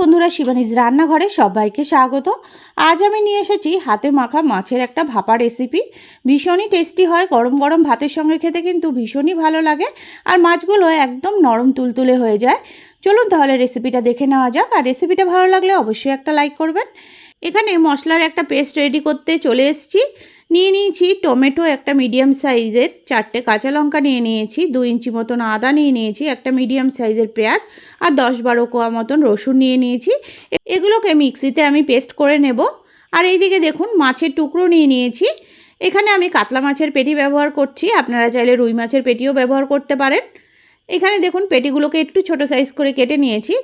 বন্ধুরা, শিবানীজ রান্নাঘরে সবাইকে স্বাগত। আজ আমি নিয়ে এসেছি হাতে মাখা মাছের একটা ভাপা রেসিপি ভীষণই টেস্টি হয়, গরম গরম ভাতের সঙ্গে খেতে কিন্তু ভীষণই ভালো লাগে আর মাছগুলো একদম নরম তুলতুলে হয়ে যায়। চলুন তাহলে রেসিপিটা দেখে নেওয়া যাক আর রেসিপিটা ভালো লাগলে অবশ্যই একটা লাইক করবেন। এখানে মশলার একটা পেস্ট রেডি করতে চলে এসেছি। নিয়ে নিয়েছি টমেটো একটা মিডিয়াম সাইজের চারটে কাঁচা লঙ্কা নিয়ে নিয়েছি, দু ইঞ্চি মতন আদা নিয়ে নিয়েছি, একটা মিডিয়াম সাইজের পেঁয়াজ আর দশ বারো কোয়া মতন রসুন নিয়ে নিয়েছি। এগুলোকে মিক্সিতে আমি পেস্ট করে নেব। আর এইদিকে দেখুন, মাছের টুকরো নিয়ে নিয়েছি। এখানে আমি কাতলা মাছের পেটি ব্যবহার করছি, আপনারা চাইলে রুই মাছের পেটিও ব্যবহার করতে পারেন। এখানে দেখুন, পেটিগুলোকে একটু ছোট সাইজ করে কেটে নিয়েছি।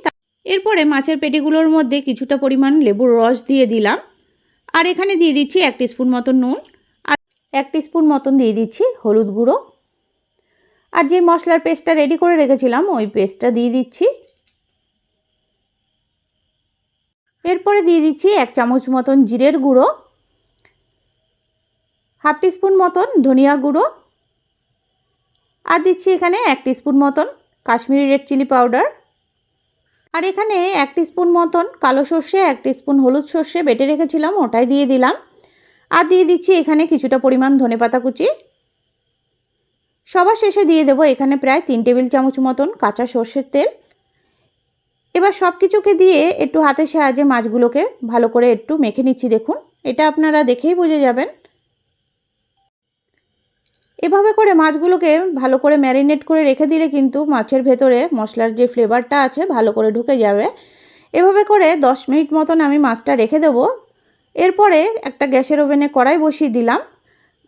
এরপরে মাছের পেটিগুলোর মধ্যে কিছুটা পরিমাণ লেবুর রস দিয়ে দিলাম। আর এখানে দিয়ে দিচ্ছি এক স্পুন মতন নুন, আর এক স্পুন মতন দিয়ে দিচ্ছি হলুদ গুঁড়ো। আর যে মশলার পেস্টটা রেডি করে রেখেছিলাম, ওই পেস্টটা দিয়ে দিচ্ছি। এরপরে দিয়ে দিচ্ছি এক চামচ মতন জিরের গুঁড়ো, হাফ টিস্পুন মতন ধনিয়া গুঁড়ো, আর দিচ্ছি এখানে এক স্পুন মতন কাশ্মীরি রেড চিলি পাউডার। আর এখানে এক স্পুন মতন কালো সর্ষে, এক স্পুন হলুদ সর্ষে বেটে রেখেছিলাম, ওটাই দিয়ে দিলাম। আর দিয়ে দিচ্ছি এখানে কিছুটা পরিমাণ ধনেপাতা কুচি। সবার শেষে দিয়ে দেবো এখানে প্রায় তিন টেবিল চামচ মতন কাঁচা সর্ষের তেল। এবার সব কিছুকে দিয়ে একটু হাতে সাহায্যে মাছগুলোকে ভালো করে একটু মেখে নিচ্ছি, দেখুন। এটা আপনারা দেখেই বুঝে যাবেন। এভাবে করে মাছগুলোকে ভালো করে ম্যারিনেট করে রেখে দিলে কিন্তু মাছের ভেতরে মশলার যে ফ্লেভারটা আছে ভালো করে ঢুকে যাবে। এভাবে করে দশ মিনিট মতন আমি মাছটা রেখে দেবো। এরপরে একটা গ্যাসের ওভেনে কড়াই বসিয়ে দিলাম।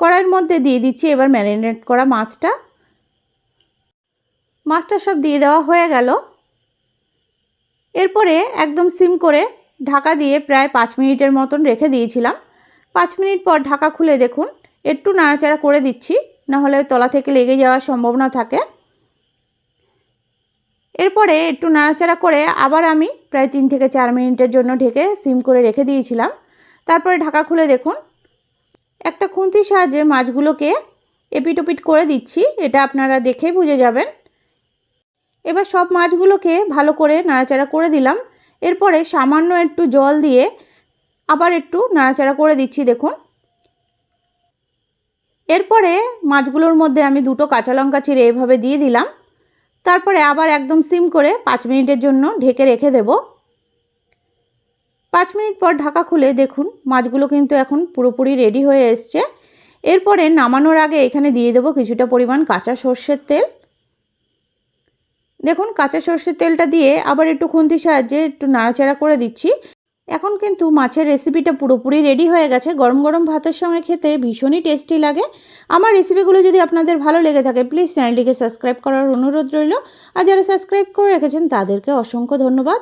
কড়াইয়ের মধ্যে দিয়ে দিচ্ছি এবার ম্যারিনেট করা মাছটা। মাছটা সব দিয়ে দেওয়া হয়ে গেল। এরপরে একদম সিম করে ঢাকা দিয়ে প্রায় পাঁচ মিনিটের মতন রেখে দিয়েছিলাম। পাঁচ মিনিট পর ঢাকা খুলে দেখুন, একটু নাড়াচাড়া করে দিচ্ছি। নাহলে তলা থেকে লেগে যাওয়ার সম্ভাবনা থাকে। এরপরে একটু নাড়াচাড়া করে আবার আমি প্রায় তিন থেকে চার মিনিটের জন্য ঢেকে সিম করে রেখে দিয়েছিলাম। তারপরে ঢাকা খুলে দেখুন। একটা খুন্তির সাহায্যে মাছগুলোকে এপিট ওপিট করে দিচ্ছি, এটা আপনারা দেখেই বুঝে যাবেন। এবার সব মাছগুলোকে ভালো করে নাড়াচাড়া করে দিলাম। এরপরে সামান্য একটু জল দিয়ে আবার একটু নাড়াচাড়া করে দিচ্ছি, দেখুন। এরপরে মাছগুলোর মধ্যে আমি দুটো কাঁচা লঙ্কা চিড়ে এভাবে দিয়ে দিলাম। তারপরে আবার একদম সিম করে পাঁচ মিনিটের জন্য ঢেকে রেখে দেব। পাঁচ মিনিট পর ঢাকা খুলে দেখুন, মাছগুলো কিন্তু এখন পুরোপুরি রেডি হয়ে এসছে। এরপরে নামানোর আগে এখানে দিয়ে দেবো কিছুটা পরিমাণ কাঁচা সর্ষের তেল। দেখুন, কাঁচা সর্ষের তেলটা দিয়ে আবার একটু খুন্তির সাহায্যে একটু নাড়াচাড়া করে দিচ্ছি। এখন কিন্তু মাছের রেসিপিটা পুরোপুরি রেডি হয়ে গেছে। গরম গরম ভাতের সঙ্গে খেতে ভীষণই টেস্টি লাগে। আমার রেসিপিগুলো যদি আপনাদের ভালো লেগে থাকে প্লিজ চ্যানেলটিকে সাবস্ক্রাইব করার অনুরোধ রইল। আর যারা সাবস্ক্রাইব করে রেখেছেন, তাদেরকে অসংখ্য ধন্যবাদ।